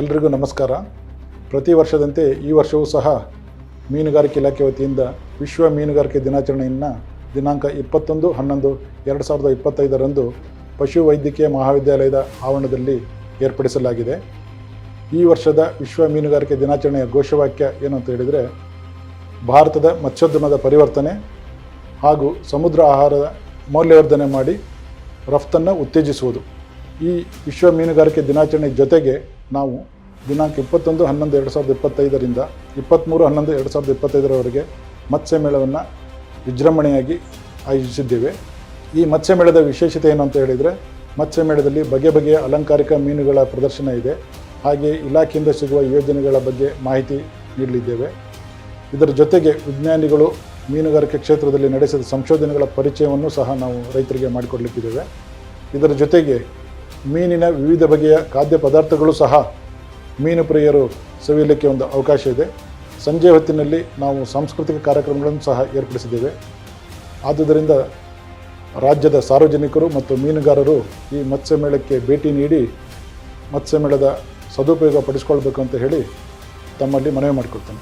ಎಲ್ರಿಗೂ ನಮಸ್ಕಾರ. ಪ್ರತಿ ವರ್ಷದಂತೆ ಈ ವರ್ಷವೂ ಸಹ ಮೀನುಗಾರಿಕೆ ಇಲಾಖೆ ವತಿಯಿಂದ ವಿಶ್ವ ಮೀನುಗಾರಿಕೆ ದಿನಾಚರಣೆಯನ್ನು ದಿನಾಂಕ ಇಪ್ಪತ್ತೊಂದು, ಹನ್ನೊಂದು, ಎರಡು ಸಾವಿರದ ಇಪ್ಪತ್ತೈದರಂದು ಪಶು ವೈದ್ಯಕೀಯ ಮಹಾವಿದ್ಯಾಲಯದ ಆವರಣದಲ್ಲಿ ಏರ್ಪಡಿಸಲಾಗಿದೆ. ಈ ವರ್ಷದ ವಿಶ್ವ ಮೀನುಗಾರಿಕೆ ದಿನಾಚರಣೆಯ ಘೋಷವಾಕ್ಯ ಏನು ಅಂತ ಹೇಳಿದರೆ, ಭಾರತದ ಮತ್ಸ್ಯೋದ್ಯಮದ ಪರಿವರ್ತನೆ ಹಾಗೂ ಸಮುದ್ರ ಆಹಾರದ ಮೌಲ್ಯವರ್ಧನೆ ಮಾಡಿ ರಫ್ತನ್ನು ಉತ್ತೇಜಿಸುವುದು. ಈ ವಿಶ್ವ ಮೀನುಗಾರಿಕೆ ದಿನಾಚರಣೆ ಜೊತೆಗೆ ನಾವು ದಿನಾಂಕ ಇಪ್ಪತ್ತೊಂದು, ಹನ್ನೊಂದು, ಎರಡು ಸಾವಿರದ ಇಪ್ಪತ್ತೈದರಿಂದ ಇಪ್ಪತ್ತ್ಮೂರು ಹನ್ನೊಂದು, ಎರಡು ಸಾವಿರದ ಇಪ್ಪತ್ತೈದರವರೆಗೆ ಮತ್ಸ್ಯ ಮೇಳವನ್ನು ವಿಜೃಂಭಣೆಯಾಗಿ ಆಯೋಜಿಸಿದ್ದೇವೆ. ಈ ಮತ್ಸ್ಯ ಮೇಳದ ವಿಶೇಷತೆ ಏನು ಅಂತ ಹೇಳಿದರೆ ಮತ್ಸ್ಯ ಮೇಳದಲ್ಲಿ ಬಗೆ ಬಗೆಯ ಅಲಂಕಾರಿಕ ಮೀನುಗಳ ಪ್ರದರ್ಶನ ಇದೆ. ಹಾಗೆ ಇಲಾಖೆಯಿಂದ ಸಿಗುವ ಯೋಜನೆಗಳ ಬಗ್ಗೆ ಮಾಹಿತಿ ನೀಡಲಿದ್ದೇವೆ. ಇದರ ಜೊತೆಗೆ ವಿಜ್ಞಾನಿಗಳು ಮೀನುಗಾರಿಕೆ ಕ್ಷೇತ್ರದಲ್ಲಿ ನಡೆಸಿದ ಸಂಶೋಧನೆಗಳ ಪರಿಚಯವನ್ನು ಸಹ ನಾವು ರೈತರಿಗೆ ಮಾಡಿಕೊಡ್ಲಿಕ್ಕಿದ್ದೇವೆ. ಇದರ ಜೊತೆಗೆ ಮೀನಿನ ವಿವಿಧ ಬಗೆಯ ಖಾದ್ಯ ಪದಾರ್ಥಗಳು ಸಹ ಮೀನು ಪ್ರಿಯರು ಸವಿಯಲಿಕ್ಕೆ ಒಂದು ಅವಕಾಶ ಇದೆ. ಸಂಜೆ ಹೊತ್ತಿನಲ್ಲಿ ನಾವು ಸಾಂಸ್ಕೃತಿಕ ಕಾರ್ಯಕ್ರಮಗಳನ್ನು ಸಹ ಏರ್ಪಡಿಸಿದ್ದೇವೆ. ಆದುದರಿಂದ ರಾಜ್ಯದ ಸಾರ್ವಜನಿಕರು ಮತ್ತು ಮೀನುಗಾರರು ಈ ಮತ್ಸ್ಯ ಮೇಳಕ್ಕೆ ಭೇಟಿ ನೀಡಿ ಮತ್ಸ್ಯ ಮೇಳದ ಸದುಪಯೋಗ ಪಡಿಸ್ಕೊಳ್ಬೇಕು ಅಂತ ಹೇಳಿ ತಮ್ಮಲ್ಲಿ ಮನವಿ ಮಾಡಿಕೊಳ್ತೇನೆ.